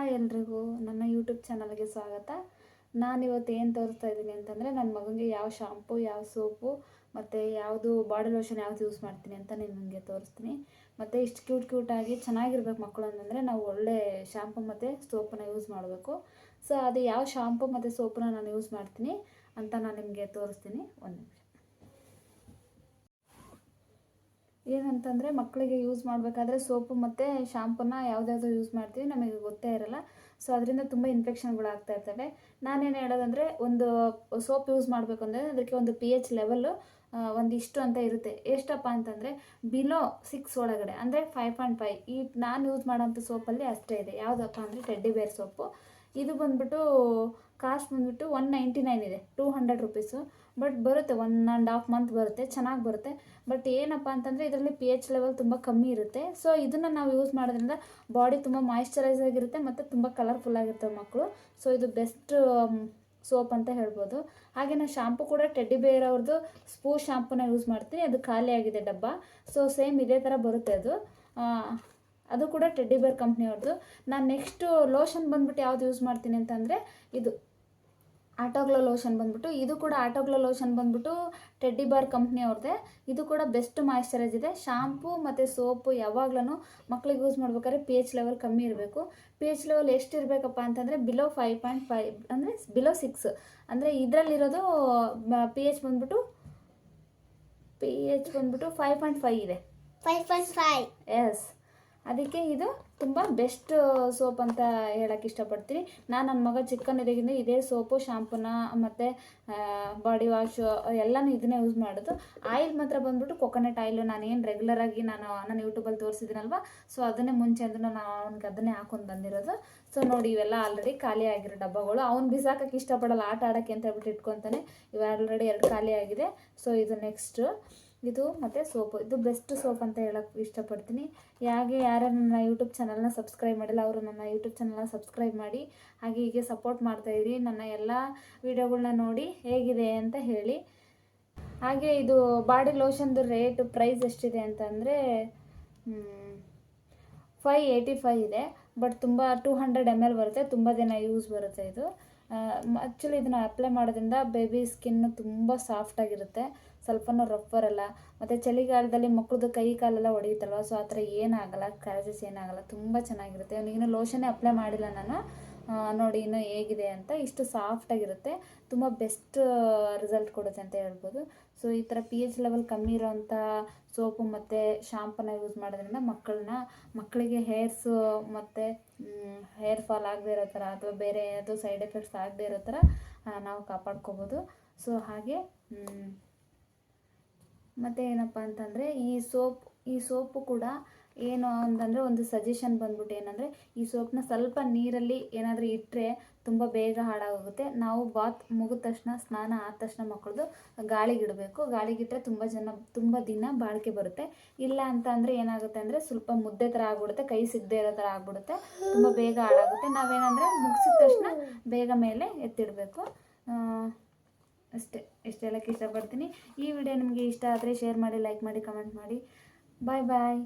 Hi ಎಲ್ರಿಗೂ ನನ್ನ YouTube ಚಾನಲ್ಗೆ ಸ್ವಾಗತ. ನಾನಿವತ್ತು ಏನು ತೋರಿಸ್ತಾ ಇದ್ದೀನಿ ಅಂತಂದರೆ ನನ್ನ ಮಗನಿಗೆ ಯಾವ ಶಾಂಪು ಯಾವ ಸೋಪು ಮತ್ತು ಯಾವುದು ಬಾಡಿ ಲೋಷನ್ ಯಾವ್ದು ಯೂಸ್ ಮಾಡ್ತೀನಿ ಅಂತ ನಾನು ನಿಮಗೆ ತೋರಿಸ್ತೀನಿ. ಮತ್ತು ಇಷ್ಟು ಕ್ಯೂಟ್ ಕ್ಯೂಟಾಗಿ ಚೆನ್ನಾಗಿರ್ಬೇಕು ಮಕ್ಕಳು ಅಂತಂದರೆ ನಾವು ಒಳ್ಳೆ ಶಾಂಪು ಮತ್ತು ಸೋಪನ್ನ ಯೂಸ್ ಮಾಡಬೇಕು. ಸೊ ಅದು ಯಾವ ಶಾಂಪು ಮತ್ತು ಸೋಪನ್ನ ನಾನು ಯೂಸ್ ಮಾಡ್ತೀನಿ ಅಂತ ನಾನು ನಿಮಗೆ ತೋರಿಸ್ತೀನಿ. ಒಂದು ನಿಮಿಷ. ಏನಂತಂದರೆ ಮಕ್ಕಳಿಗೆ ಯೂಸ್ ಮಾಡಬೇಕಾದ್ರೆ ಸೋಪು ಮತ್ತು ಶಾಂಪೂನ ಯಾವುದ್ಯಾವುದೋ ಯೂಸ್ ಮಾಡ್ತೀವಿ, ನಮಗೆ ಗೊತ್ತೇ ಇರಲ್ಲ. ಸೊ ಅದರಿಂದ ತುಂಬ ಇನ್ಫೆಕ್ಷನ್ಗಳು ಆಗ್ತಾ ಇರ್ತವೆ. ನಾನೇನು ಹೇಳೋದಂದರೆ ಒಂದು ಸೋಪ್ ಯೂಸ್ ಮಾಡಬೇಕು ಅಂದರೆ ಅದಕ್ಕೆ ಒಂದು ಪಿ ಎಚ್ ಲೆವೆಲ್ಲು ಒಂದಿಷ್ಟು ಅಂತ ಇರುತ್ತೆ. ಎಷ್ಟಪ್ಪ ಅಂತಂದರೆ ಬಿಲೋ ಸಿಕ್ಸ್ ಒಳಗಡೆ, ಅಂದರೆ ಫೈವ್ ಪಾಯಿಂಟ್ ಫೈವ್ ಈ ನಾನು ಯೂಸ್ ಮಾಡೋಂಥ ಸೋಪಲ್ಲಿ ಅಷ್ಟೇ ಇದೆ. ಯಾವುದಪ್ಪ ಅಂದರೆ ಟೆಡ್ಡಿ ಬೇರ್ ಸೋಪು. ಇದು ಬಂದ್ಬಿಟ್ಟು ಕಾಸ್ಟ್ ಬಂದ್ಬಿಟ್ಟು ಒನ್ ನೈಂಟಿ ನೈನ್ ಇದೆ, ಟೂ ಹಂಡ್ರೆಡ್ ರುಪೀಸು. ಬಟ್ ಬರುತ್ತೆ, ಒನ್ ಆ್ಯಂಡ್ ಹಾಫ್ ಮಂತ್ ಬರುತ್ತೆ, ಚೆನ್ನಾಗಿ ಬರುತ್ತೆ. ಬಟ್ ಏನಪ್ಪ ಅಂತಂದರೆ ಇದರಲ್ಲಿ ಪಿ ಎಚ್ ಲೆವೆಲ್ ತುಂಬ ಕಮ್ಮಿ ಇರುತ್ತೆ. ಸೊ ಇದನ್ನು ನಾವು ಯೂಸ್ ಮಾಡೋದ್ರಿಂದ ಬಾಡಿ ತುಂಬ ಮಾಯಿಶ್ಚರೈಸ್ ಆಗಿರುತ್ತೆ ಮತ್ತು ತುಂಬ ಕಲರ್ಫುಲ್ ಆಗಿರ್ತವೆ ಮಕ್ಕಳು ಸೊ ಇದು ಬೆಸ್ಟ್ ಸೋಪ್ ಅಂತ ಹೇಳ್ಬೋದು. ಹಾಗೆ ನಾನು ಶಾಂಪು ಕೂಡ ಟೆಡ್ಡಿ ಬೇರ್ ಅವ್ರದ್ದು ಸ್ಪೂ ಶಾಂಪೂನ ಯೂಸ್ ಮಾಡ್ತೀನಿ. ಅದು ಖಾಲಿ ಆಗಿದೆ ಡಬ್ಬ. ಸೊ ಸೇಮ್ ಇದೇ ಥರ ಬರುತ್ತೆ ಅದು. ಅದು ಕೂಡ ಟೆಡ್ಡಿ ಬೇರ್ ಕಂಪ್ನಿಯವ್ರದ್ದು ನಾನು ನೆಕ್ಸ್ಟು ಲೋಷನ್ ಬಂದ್ಬಿಟ್ಟು ಯಾವ್ದು ಯೂಸ್ ಮಾಡ್ತೀನಿ ಅಂತಂದರೆ ಇದು. ಆಟೋಗ್ಲೋ ಲೋಷನ್ ಬಂದ್ಬಿಟ್ಟು ಇದು ಕೂಡ ಆಟೋಗ್ಲೋ ಲೋಷನ್ ಬಂದ್ಬಿಟ್ಟು ಟೆಡ್ಡಿ ಬಾರ್ ಕಂಪ್ನಿ ಅವ್ರದ್ದೇ ಇದು ಕೂಡ ಬೆಸ್ಟ್ ಮಾಯಿಶ್ಚರೈಸ್ ಇದೆ. ಶಾಂಪು ಮತ್ತು ಸೋಪು ಯಾವಾಗ್ಲೂ ಮಕ್ಳಿಗೆ ಯೂಸ್ ಮಾಡ್ಬೇಕಾದ್ರೆ ಪಿ ಎಚ್ ಲೆವೆಲ್ ಕಮ್ಮಿ ಇರಬೇಕು. ಪಿ ಎಚ್ ಲೆವೆಲ್ ಎಷ್ಟು ಇರಬೇಕಪ್ಪ ಅಂತಂದರೆ ಬಿಲೋ ಫೈವ್ ಪಾಯಿಂಟ್ ಫೈವ್ ಅಂದರೆ ಬಿಲೋ ಸಿಕ್ಸ್. ಅಂದರೆ ಇದರಲ್ಲಿರೋದು ಪಿ ಎಚ್ ಬಂದ್ಬಿಟ್ಟು ಪಿ ಎಚ್ ಬಂದ್ಬಿಟ್ಟು ಫೈವ್ ಪಾಯಿಂಟ್ ಫೈವ್ ಇದೆ. Five point five. ಎಸ್. ಅದಕ್ಕೆ ಇದು ತುಂಬ ಬೆಸ್ಟ್ ಸೋಪ್ ಅಂತ ಹೇಳಕ್ಕೆ ಇಷ್ಟಪಡ್ತೀನಿ. ನಾನು ನನ್ನ ಮಗ ಚಿಕ್ಕನಿದ್ದಾಗಿಂದ ಇದೇ ಸೋಪು, ಶಾಂಪೂನ ಮತ್ತು ಬಾಡಿ ವಾಶು ಎಲ್ಲನೂ ಇದನ್ನೇ ಯೂಸ್ ಮಾಡೋದು. ಆಯಿಲ್ ಮಾತ್ರ ಬಂದ್ಬಿಟ್ಟು ಕೊಕೊನಟ್ ಆಯಿಲು ನಾನು ಏನು ರೆಗ್ಯುಲರಾಗಿ ನಾನು ನಾನು ಯೂಟ್ಯೂಬಲ್ಲಿ ತೋರಿಸಿದ್ದೀನಲ್ವ ಸೊ ಅದನ್ನೇ ಮುಂಚೆ ಅಂದ್ರೆ ನಾನು ಅವ್ನಿಗೆ ಅದನ್ನೇ ಹಾಕೊಂಡು ಬಂದಿರೋದು. ಸೊ ನೋಡಿ ಇವೆಲ್ಲ ಆಲ್ರೆಡಿ ಖಾಲಿ ಆಗಿರೋ ಡಬ್ಬಗಳು. ಅವ್ನು ಬಿಸಾಕಕ್ಕೆ ಇಷ್ಟಪಡಲ್ಲ, ಆಟ ಆಡೋಕ್ಕೆ ಅಂತ ಹೇಳ್ಬಿಟ್ಟು ಇಟ್ಕೊತಾನೆ. ಇವ ಆಲ್ರೆಡಿ ಎರಡು ಖಾಲಿ ಆಗಿದೆ. ಸೊ ಇದು ನೆಕ್ಸ್ಟು ಇದು ಮತ್ತು ಸೋಪು. ಇದು ಬೆಸ್ಟ್ ಸೋಪ್ ಅಂತ ಹೇಳಕ್ಕೆ ಇಷ್ಟಪಡ್ತೀನಿ. ಹೇಗೆ ಯಾರು ನನ್ನ ಯೂಟ್ಯೂಬ್ ಚಾನಲ್ನ ಸಬ್ಸ್ಕ್ರೈಬ್ ಮಾಡಿಲ್ಲ, ಅವರು ನನ್ನ ಯೂಟ್ಯೂಬ್ ಚಾನಲ್ನ ಸಬ್ಸ್ಕ್ರೈಬ್ ಮಾಡಿ, ಹಾಗೆ ಹೀಗೆ ಸಪೋರ್ಟ್ ಮಾಡ್ತಾಯಿರಿ ನನ್ನ ಎಲ್ಲ ವೀಡಿಯೋಗಳನ್ನ ನೋಡಿ ಹೇಗಿದೆ ಅಂತ ಹೇಳಿ. ಹಾಗೆ ಇದು ಬಾಡಿ ಲೋಷನ್ದು ರೇಟ್ ಪ್ರೈಸ್ ಎಷ್ಟಿದೆ ಅಂತಂದರೆ ಫೈ ಏಯ್ಟಿ ಫೈ ಇದೆ ಬಟ್ ತುಂಬ ಟೂ ಹಂಡ್ರೆಡ್ ಎಂ ಎಲ್ ಬರುತ್ತೆ, ತುಂಬ ದಿನ ಯೂಸ್ ಬರುತ್ತೆ ಇದು. ಆ್ಯಕ್ಚುಲಿ ಇದನ್ನು ಅಪ್ಲೈ ಮಾಡೋದ್ರಿಂದ ಬೇಬಿ ಸ್ಕಿನ್ ತುಂಬ ಸಾಫ್ಟಾಗಿರುತ್ತೆ ಸ್ವಲ್ಪನೂ ರಫ್ ಬರಲ್ಲ ಮತ್ತು ಚಳಿಗಾಲದಲ್ಲಿ ಮಕ್ಕಳದ್ದು ಕೈ ಕಾಲೆಲ್ಲ ಹೊಡೆಯುತ್ತಲ್ವ ಸೊ ಆ ಥರ ಏನಾಗಲ್ಲ ಕ್ಯಾರಜಸ್ ಏನಾಗಲ್ಲ, ತುಂಬ ಚೆನ್ನಾಗಿರುತ್ತೆ. ಅವನಿಗಿನ್ನೂ ಲೋಷನ್ನೇ ಅಪ್ಲೈ ಮಾಡಿಲ್ಲ ನಾನು. ನೋಡಿ ಇನ್ನು ಹೇಗಿದೆ ಅಂತ, ಇಷ್ಟು ಸಾಫ್ಟಾಗಿರುತ್ತೆ ತುಂಬ ಬೆಸ್ಟ್ ರಿಸಲ್ಟ್ ಕೊಡುತ್ತೆ ಅಂತ ಹೇಳ್ಬೋದು. ಸೊ ಈ ಥರ ಪಿ ಎಚ್ ಲೆವೆಲ್ ಕಮ್ಮಿ ಇರೋವಂಥ ಸೋಪು ಮತ್ತು ಶಾಂಪನ್ನ ಯೂಸ್ ಮಾಡೋದ್ರಿಂದ ಮಕ್ಕಳನ್ನ, ಮಕ್ಕಳಿಗೆ ಹೇರ್ಸು ಮತ್ತು ಹೇರ್ ಫಾಲ್ ಆಗದೆ ಇರೋ ಥರ ಅಥವಾ ಬೇರೆ ಏನಾದರೂ ಸೈಡ್ ಎಫೆಕ್ಟ್ಸ್ ಆಗದೆ ಇರೋ ಥರ ನಾವು ಕಾಪಾಡ್ಕೋಬೋದು. ಸೊ ಹಾಗೆ ಮತ್ತು ಏನಪ್ಪ ಅಂತಂದರೆ ಈ ಸೋಪ್, ಈ ಸೋಪು ಕೂಡ ಏನು ಅಂತಂದರೆ ಒಂದು ಸಜೆಷನ್ ಬಂದ್ಬಿಟ್ಟು ಏನಂದರೆ ಈ ಸೋಪ್ನ ಸ್ವಲ್ಪ ನೀರಲ್ಲಿ ಏನಾದರೂ ಇಟ್ಟರೆ ತುಂಬ ಬೇಗ ಹಾಳಾಗೋಗುತ್ತೆ. ನಾವು ಬಾತ್ ಮುಗಿದ ತಕ್ಷಣ, ಸ್ನಾನ ಆದ ತಕ್ಷಣ ಮಕ್ಕಳದು ಗಾಳಿಗಿಡಬೇಕು ಗಾಳಿಗಿಟ್ಟರೆ ತುಂಬ ಜನ, ತುಂಬ ದಿನ ಬಾಳಿಕೆ ಬರುತ್ತೆ. ಇಲ್ಲ ಅಂತ ಅಂದರೆ ಏನಾಗುತ್ತೆ ಅಂದರೆ ಸ್ವಲ್ಪ ಮುದ್ದೆ ಥರ ಆಗ್ಬಿಡುತ್ತೆ, ಕೈ ಸಿಗದೆ ಇರೋ ಥರ ಆಗ್ಬಿಡುತ್ತೆ. ತುಂಬ ಬೇಗ ಹಾಳಾಗುತ್ತೆ. ನಾವೇನಂದರೆ ಮುಗಿಸಿದ ತಕ್ಷಣ ಬೇಗ ಮೇಲೆ ಎತ್ತಿಡಬೇಕು. ಅಷ್ಟೇ ಇಷ್ಟು ಇಷ್ಟಪಡ್ತೀನಿ ಈ ವಿಡಿಯೋ ನಿಮಗೆ ಇಷ್ಟ ಆದರೆ ಶೇರ್ ಮಾಡಿ ಲೈಕ್ ಮಾಡಿ ಕಮೆಂಟ್ ಮಾಡಿ. ಬಾಯ್ ಬಾಯ್